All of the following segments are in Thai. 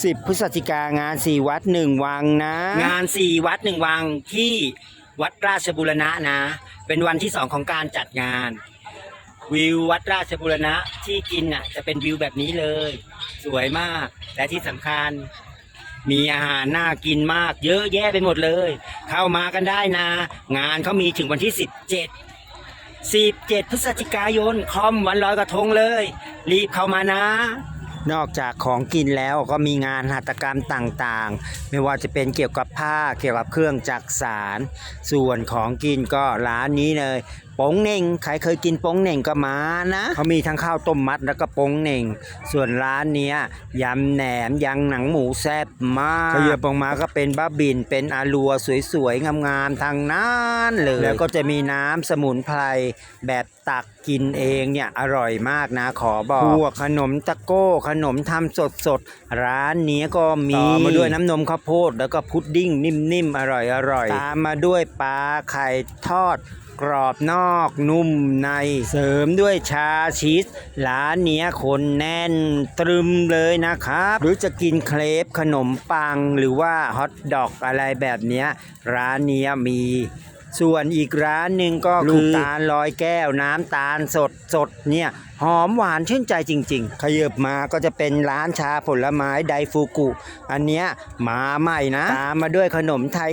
10 พฤศจิกางานสี่วัดหนึ่งวังนะ งานสี่วัดหนึ่งวังที่วัดราชบุรณะนะ เป็นวันที่สองของการจัดงาน วิววัดราชบุรณะที่กินอะจะเป็นวิวแบบนี้เลย สวยมาก และที่สำคัญ มีอาหารน่ากินมาก เยอะแยะไปหมดเลย เข้ามากันได้นะ งานเขามีถึงวันที่ 17 17 พฤศจิกายนคอมวันลอยกระทงเลย รีบเข้ามานะ นอกจากของกินแล้วก็มีงานหัตถกรรมต่างๆ ไม่ว่าจะเป็นเกี่ยวกับผ้าเกี่ยวกับเครื่องจักสาร ส่วนของกินก็ร้านนี้เลยป้งเหน่งใครเคยกินโป้งเหน่งก็มานะเขามีทั้งข้าวต้มมัดแล้วก็โป้งเหน่ง ส่วนร้านเนี้ยยำแหนมยังหนังหมูแซ่บมากขยับออกมาก็เป็นบ้าบินเป็นอาลัวสวยๆงามๆทางนั้นเลยแล้วก็จะมีน้ำสมุนไพรแบบตักกินเองเนี่ยอร่อยมากนะขอบอกพวกขนมตะโก้ ขนมทำสดๆร้านนี้ก็มีต่อมาด้วยน้ำนมข้าวโพดแล้วก็พุดดิ้งนิ่มๆอร่อยๆตามมาด้วยปลาไข่ทอดกรอบนอกนุ่มในเสริมด้วยชาชีสร้านเนี้ยคนแน่นตรึมเลยนะครับ หรือจะกินเครปขนมปังหรือว่าฮอทดอกอะไรแบบเนี้ยร้านเนี้ยมีส่วนอีกร้านหนึ่งก็คือลูกตาลลอยแก้วน้ำตาลสดสดๆเนี่ย หอมหวานชื่นใจจริง ๆ ขยบมาก็จะเป็นร้านชาผลไม้ไดฟูกุ อันเนี้ยมาใหม่นะ ตามมาด้วยขนมไทย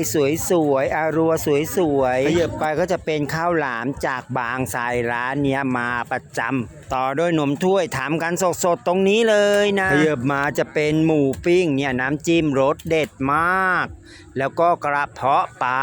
สวยๆอารัวสวยๆขยบไปก็จะเป็นข้าวหลามจากบางทรายร้านเนี้ยมาประจำต่อด้วยนมถ้วยถามกันสดๆ ตรงนี้เลยนะขยบมาจะเป็นหมูปิ้งเนี่ยน้ำจิ้มรสเด็ดมาก แล้วก็กระเพาะปลา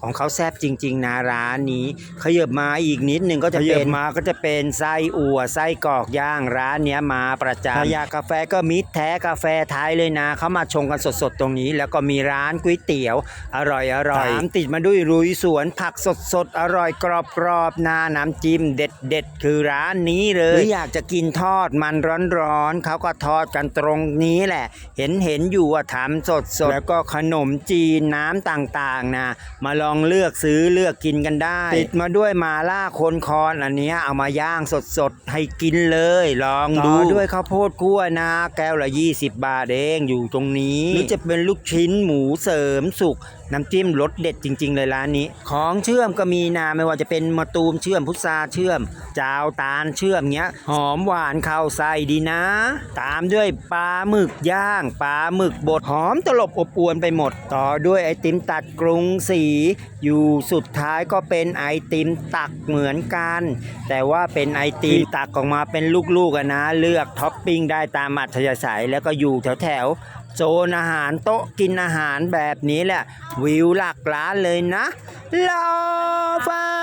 ของเขาแซ่บจริง ๆ นะร้านนี้ขยบมาอีกนิดนึงก็จะเป็นมาก็จะเป็นไส้อั่วไส้กรอกย่างร้านเนี้ยมาประจำถ้าอยากกาแฟก็มิตรแท้กาแฟไทยเลยนะเขามาชงกันสดๆตรงนี้ แล้วก็มีร้านก๋วยเตี๋ยว อร่อยอร่อยตามติดมาด้วยรุยสวนผักสดๆอร่อยกรอบๆหน้าน้ำจิ้มเด็ดๆคือร้านนี้เลยหรืออยากจะกินทอดมันร้อนๆเขาก็ทอดกันตรงนี้แหละ เห็นเห็นๆอยู่ว่าทำสดๆแล้วก็ขนมจีนน้ำต่างๆนะมาลองเลือกซื้อเลือกกินกันได้ ติดมาด้วยมาล่าคนคอนอันเนี้ยเอามาย่างสดๆให้กินเลย ลองดูด้วยข้าวโพดคั่วนะแก้วละ 20 บาทเองอยู่ตรงนี้หรือจะเป็นลูกชิ้นหมูเสริมสุก น้ำจิ้มรสเด็ดจริง ๆ เลยร้านนี้ ของเชื่อมก็มีนาไม่ว่าจะเป็นมะตูมเชื่อมพุทราเชื่อมจาวตาลเชื่อมเงี้ย หอมหวานเข้าไส้ดีนะ ตามด้วยปลาหมึกย่างปลาหมึกบดหอมตลบอบอวนไปหมด ต่อด้วยไอติมตัดกรุงศรีอยู่สุดท้ายก็เป็นไอติมตักเหมือนกัน แต่ว่าเป็นไอติมตักออกมาเป็นลูกๆนะ เลือกท็อปปิ้งได้ตามอัธยาศัยแล้วก็อยู่แถวๆโซนอาหารโต๊ะกินอาหารแบบนี้แหละ วิวหลักล้านเลยนะรอฟา